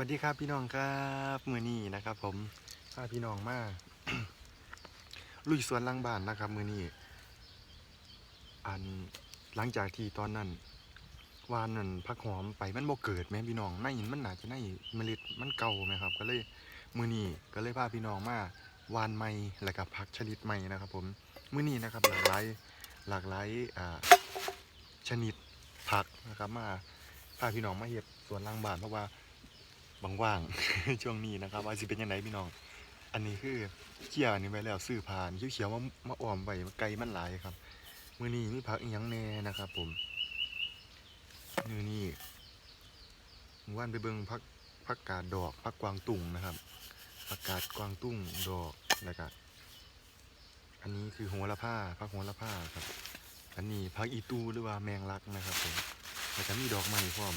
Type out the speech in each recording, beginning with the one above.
วัสดีครับพี่น้องครับมือนี้นะครับ ผมพาพี่น้องมา ลุยสวนหลังบ้านนะครับ มือนี้อันหลังจากที่ตอนนั้นวานนั่นพักหอมไปมันบ่เกิดแม่พี่น้องในหินมันหนาจะในเมล็ดมันเก่าไหมครับ ก็เลยมือนี้ก็เลยพาพี่น้องมาวานใหม่แล้วก็พักชนิดใหม่นะครับ ผมมือนี้นะครับ หลากหลายหลากหลายชนิดผักนะครับ มาพาพี่น้องมาเห็ดสวนหลังบ้านเพราะว่า ว่างๆ ช่วงนี้นะครับว่าสิเป็นยังไงพี่น้อง อันนี้คือเกี่ยอันนี้ไว้แล้วซื้อผ่านเขียวๆมามาอ้อมไว้ไกลมันหลายครับมื้อนี้มีผักอีหยังแน่นะครับ ผมมื้อนี้หมู่บ้านไปเบิ่งผักผักกาดดอกผักกวางตุ้งนะครับผักกาดกวางตุ้งดอกแล้วก็อันนี้คือโหระพาผักโหระพาครับ อันนี้ผักอีตูหรือว่าแมงลักนะครับผมแล้วก็มีดอกไม้พร้อม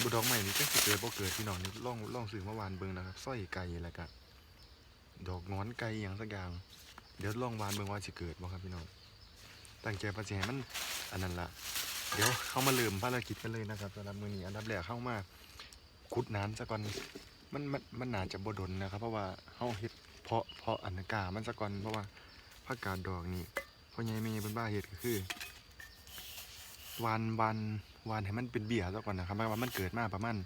บุดอกใหม่นี่จังสิเกิดบ่เกิดพี่น้องนี่ล่องล่องซื้อเมื่อวานเบิ่งนะครับสร้อยไก่แล้วก็ดอกงอนไก่อย่างสักอย่าง เดี๋ยวล่องวานเบิ่งว่าสิเกิดบ่ครับพี่น้องตั้งใจว่าสิให้มันอันนั้นละเดี๋ยวเข้ามาเริ่มภารกิจกันเลยนะครับสำหรับมือนี้อันดับแรกเข้ามาขุดน้ำซะก่อนมันมันมันหนาจะบ่ดนนะครับ เพราะว่าเฮาเฮ็ดเพาะเพาะอันกามันซะก่อนเพราะว่าผักกาดดอกนี่พ่อใหญ่แม่ใหญ่เพิ่นบ้าเฮ็ดก็คือวานวาน วานให้มันเป็นเบียร์ซะก่อนนะครับหมายว่ามันเกิดมาประมาณ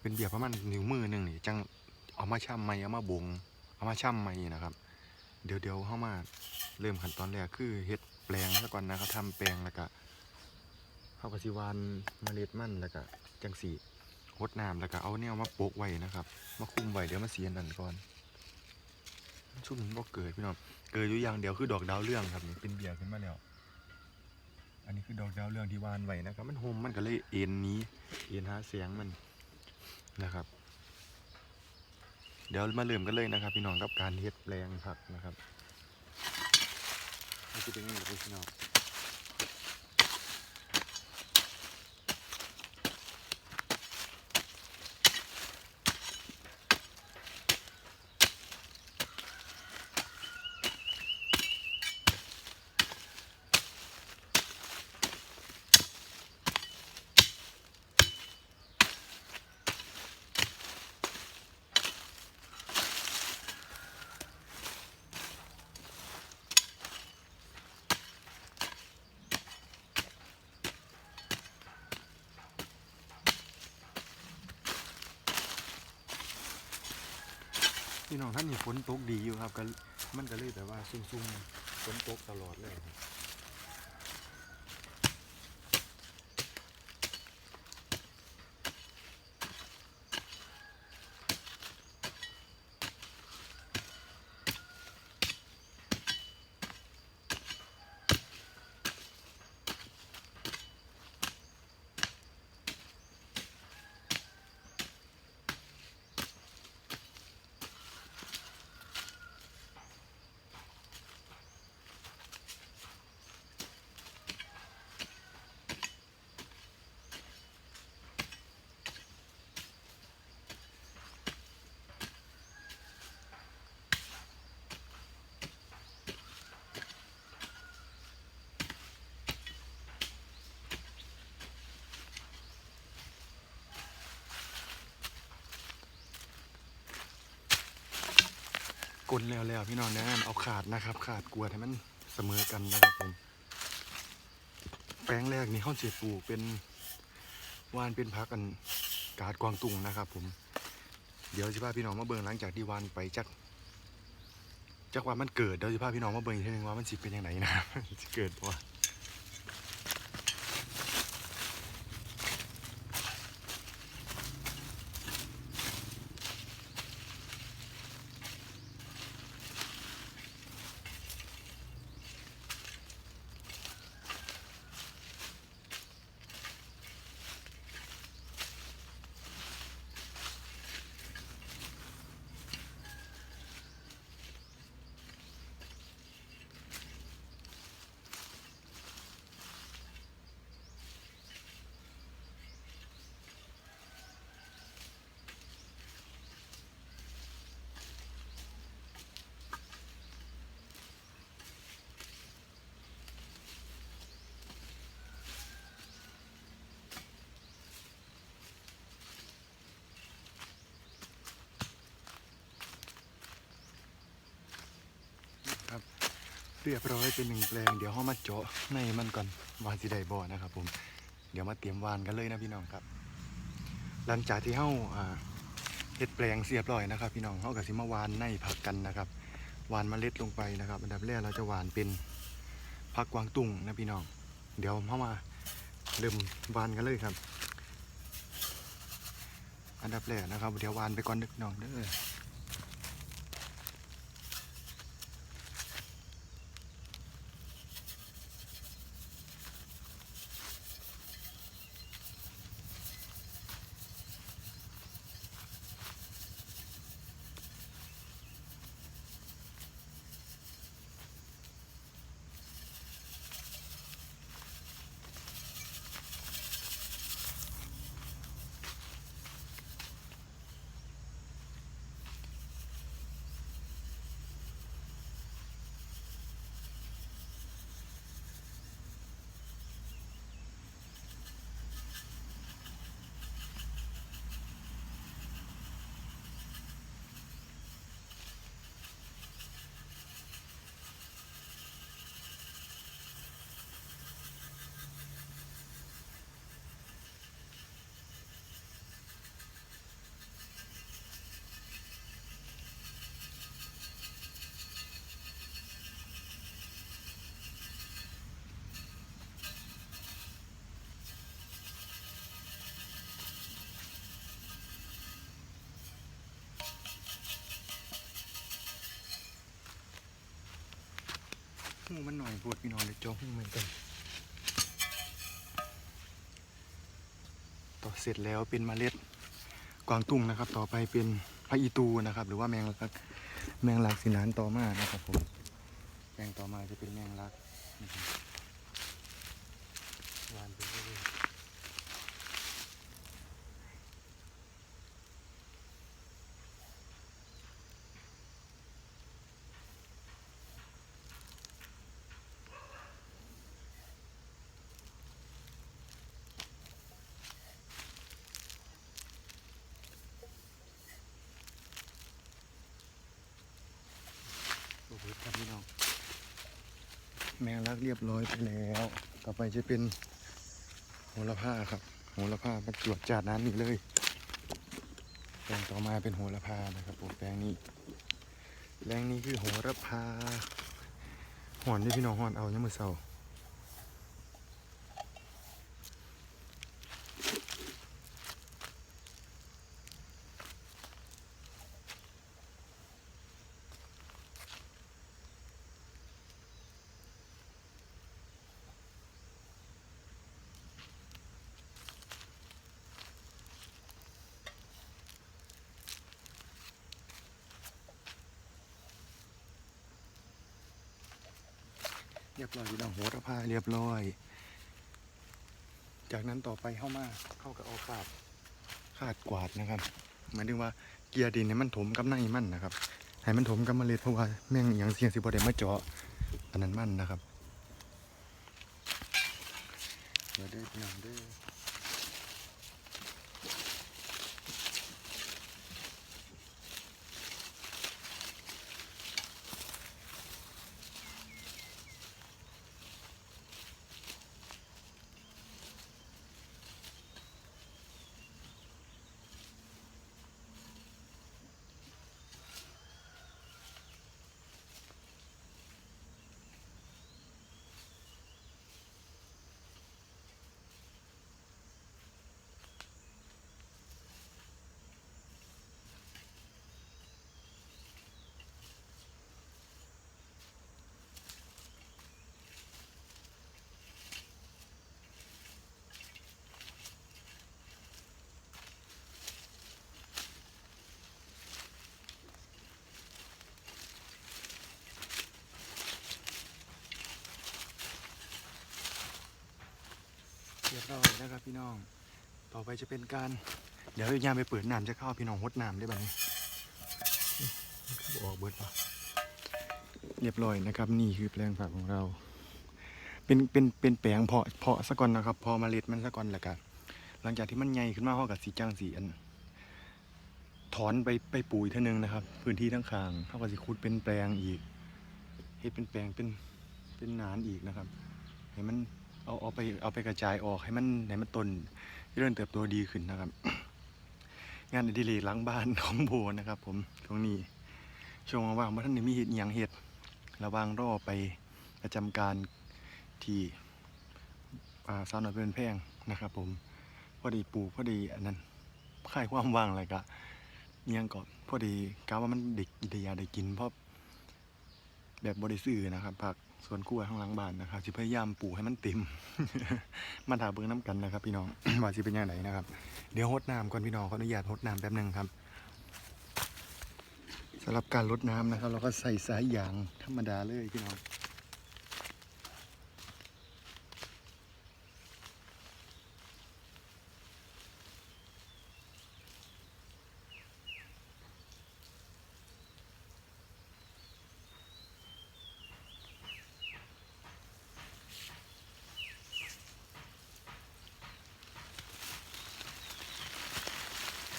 เป็นเบียร์ประมาณนิ้วมือหนึ่งนี่จังเอามาช่ำไม่เอามาบงเอามาช่ำไม่นะครับ เดี๋ยวเดี๋ยวเข้ามาเริ่มขั้นตอนแรกคือเฮ็ดแปลงซะก่อนนะครับทำแปลงแล้วก็เข้ากับสิวานเมล็ดมันแล้วก็จังสีหดน้ำแล้วก็เอาเนี่ยมาโปกไว้นะครับ มาคุมไว้เดี๋ยวมาเสียนั่นก่อนชุ่มมันบ่เกิดพี่น้องเกิดอยู่อย่างเดียวคือดอกดาวเรื่องครับนี่เป็นเบียร์ขึ้นมาแล้ว อันนี้คือดอกดาวเรืองที่วานไว้นะครับ มันโฮมมันก็เลยเอ็นนี้ เอ็นหาเสียงมันนะครับ เดี๋ยวมาเริ่มกันเลยนะครับ พี่น้องกับการเฮ็ดแปลงผักนะครับนี่คือเป็นยังไงพี่น้อง พี่น้องท่านนี่ฝนตกดีอยู่ครับก็มันก็เลยแต่ว่าซุ่มๆฝนตกตลอดเลยครับ กลแล้วแล้วพี่น้องนะเอาขาดนะครับ ขาดกวดให้มันเสมอกันนะครับผมแปลงแรกนี่ข้าวเสียปลูกเป็นวานเป็นพักกันกาดกวางตุงนะครับ ผม เดี๋ยวสิพาพี่น้องมาเบิ่งหลังจากที่วานไปจักจักว่ามันเกิดเดี๋ยวสิพาพี่น้องมาเบิ่งอีกทีนึงว่ามันสิเป็นยังไงนะครับเกิดว่า เรียบร้อยเป็นหนึ่งแปลง เดี๋ยวเฮามาเจาะในมันก่อนวานสิไดบ่นะครับผมเดี๋ยวมาเตรียมวานกันเลยนะพี่น้องครับ หลังจากที่เฮาอ่าเฮ็ดแปลงเสียบร้อยนะครับ พี่น้องเฮาก็สิมาวานในผักกันนะครับหวานเมล็ดลงไปนะครับ อันดับแรกเราจะหวานเป็นผักกวางตุ้งนะพี่น้อง เดี๋ยวเฮามาเริ่มหวานกันเลยครับ อันดับแรกนะครับ เดี๋ยวหวานไปก่อนเดึกน้องเด้อ มันหน่อยปวดพี่น้องเดี๋ยวเจาะหูมันกันต่อเสร็จแล้วเป็นมเมล็ดกวางตุ้งนะครับ ต่อไปเป็นพระอีตูนะครับ หรือว่าแมงลักแมงลักสินานต่อมานะครับผมแมงต่อมาจะเป็นแมงลักนะครับวานไปเรื่อยๆโอ้โหครับพี่น้อง แมงลักเรียบร้อยไปแล้ว ต่อไปจะเป็นโหระพาครับโหระพามาจวดจาดน้ำอีกเลยแปลงต่อมาเป็นโหระพานะครับผมแปลงนี้แปลงนี้คือโหระพาหอนที่พี่น้องหอนเอาเนี่ยมมือเศร้า รียบร้อยพี่น้องโหระพาเรียบร้อย จากนั้นต่อไปเข้ามาเข้ากับเอาขาดขาดกวาดนะครับหมายถึงว่าเกียร์ดินเนี่ยมันถมกับในมันนะครับให้มันถมกับเมล็ดเพราะว่าแม่งอย่างเสียงสิบอดมาเจาะอันนั้นมันนะครับเดี๋ยวได้พี่น้องเด้ อเรียบร้อยนะครับพี่น้อง ต่อไปจะเป็นการ เดี๋ยวยามไปเปิดน้ำจะเข้าพี่น้องหดน้ำได้แบบนี้ออกเบิดปะเรียบร้อยนะครับ นี่คือแปลงผักของเรา เป็นเป็นเป็นแปลงเพาะเพาะสะก่อนนะครับ พอเมล็ดมันสะก่อนแหละกันหลังจากที่มันใหญ่ขึ้นมาเขากับสีจ้างสีอัน ถอนไปไปปุ๋ยเท่านึงนะครับ พื้นที่ทั้งคางเขาก็สิขุดเป็นแปลงอีกเฮ็ดเป็นแปลงเป็นเป็นนานอีกนะครับ ให้มัน เอาเอาไปเอาไปกระจายออกให้มันให้มันต้นเริญเติบโตดีขึ้นนะครับ งานอดิเรกล้างบ้านของโบนะครับ ผมตรงนี้ช่วงว่างๆมาท่านมีเห็ดอย่างเห็ดระวางรอไปประจำการที่าสาวน้อยเป็นแพงนะครับ ผมพอดีปลูกพอดีอันนั้นค่ายความว่างอะไรก็เอียงก่อนพอดีกาว่ามันเด็กอิทยาได้กินเพราะแบบบริสื่อนะครับผัก สวนครัวข้างหลังบ้านนะครับจะพยายามปลูกให้มันเต็ม มาถาเบิ้งน้ำกันนะครับพี่น้อง ว่าจะเป็นยังไงนะครับ เดี๋ยวหดน้ำก่อนพี่น้องขออนุญาตหดน้ำแป๊บหนึงครับสำหรับการลดน้ำนะครับ เราก็ใส่สายยางธรรมดาเลยพี่น้อง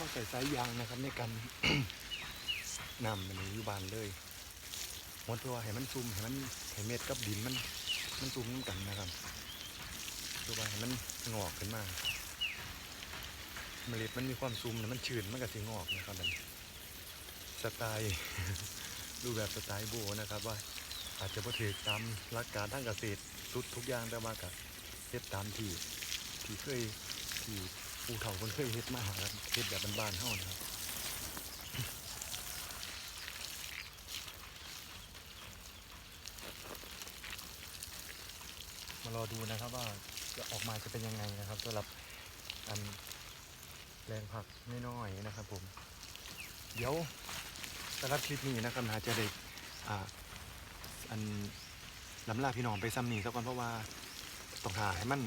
เข้าใส่สายยางนะครับในการนำมันอยู่บานเลยหมดเพื่อว่าให้มันซุ่มให้มันให้เม็ดกับดินมัน มันซุ่มน้ำกันนะครับเพื่อว่าให้มันงอกขึ้นมาเมล็ดมันมีความซุ่มนะมันชื้นมันก็สิงอกนะครับแบบสไตล์รูปแบบสไตล์โบนะครับ ว่าอาจจะพอถือตามหลักการทางเกษตรทุกทุกอย่างแต่ว่ากับเฮ็ดตามที่ที่เคยที่ ผู้เฒ่าคนเคยเฮ็ดมาครับเฮ็ดแบบบ้านๆเฮานะครับมารอดูนะครับว่าจะออกมาจะเป็นยังไงนะครับสำหรับอันแรงผักน้อยๆนะครับ ผม เดี๋ยวสำหรับคลิปนี้นะครับนาจะได้อ่าอันลำลาพี่น้องไปซ้ำนี่ซะก่อนเพราะว่าต้องหาให้มัน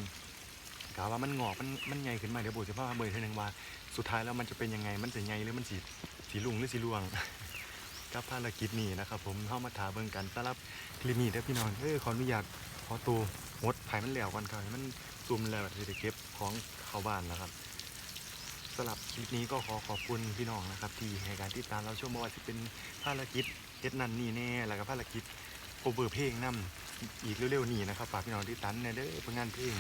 กาว่ามันงอกมันมันใหญ่ขึ้นมาเดี๋ยวบอกจะพาเบยเทีนึงว่าสุดท้ายแล้วมันจะเป็นยังไงมันจะใหญ่หรือมันสีสีลุงหรือสีลวงกับภารกิจนี้นะครับ ผมเข้ามาถาเบิ่งกันสำหรับคลิปนี้เด้อพี่น้องเออขออนุญาตขอตัวงดไผ่มันแล้วก่อนครับมันซุ่มแล้วจะได้เก็บของเข้าบ้านแล้วครับสำหรับคลิปนี้ก็ขอขอบคุณพี่น้องนะครับ ที่ให้การติดตามเราช่วงบ่ว่าจะเป็นภารกิจเฮ็ดนั่นนี่แน่แล้วก็ภารกิจโคเวอร์เพลงนํอีกเร็วๆนี้นะครับฝากพี่น้องติดตามแน่เด้อผลงานเพลง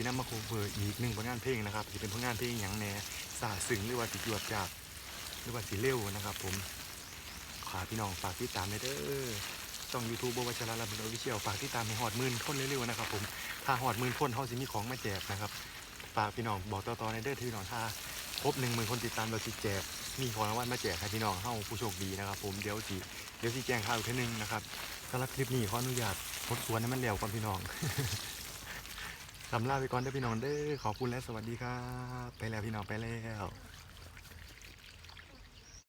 ที่นำมาโคเวอร์อีกหนึ่งผลงานเพลงนะครับจะเป็นผลงานเพลงอย่างแน่สาสึงหรือว่าสิจวดจากหรือว่าสิเร็วนะครับ ผมขอพี่น้องฝากติดตามเด้อช่อง YouTube โบวัชระลาบินออฟฟิเชียลฝากที่ตามให้หอดมื่นคนเร็วๆนะครับ ผมถ้าหอดมื่นคนเขาสิมีของมาแจกนะครับฝากพี่น้องบอกต่อๆในเด้อที่น้องถ้าครบหนึ่งหมื่นคนติดตามเราสิแจกมีของรางวัลมาแจกให้พี่น้องเฮาผู้โชคดีนะครับ ผมเดี๋ยวสิเดี๋ยวสิแจ้งข่าวอีกทีหนึงนะครับสำหรับคลิปนี้ขออนุญาตพดสวนให้มันเร็วก่อนพี่น้อง ลำลาไปก่อนเด้อพี่น้องเด้อขอบคุณและสวัสดีครับ ไปแล้วพี่น้องไปแล้ว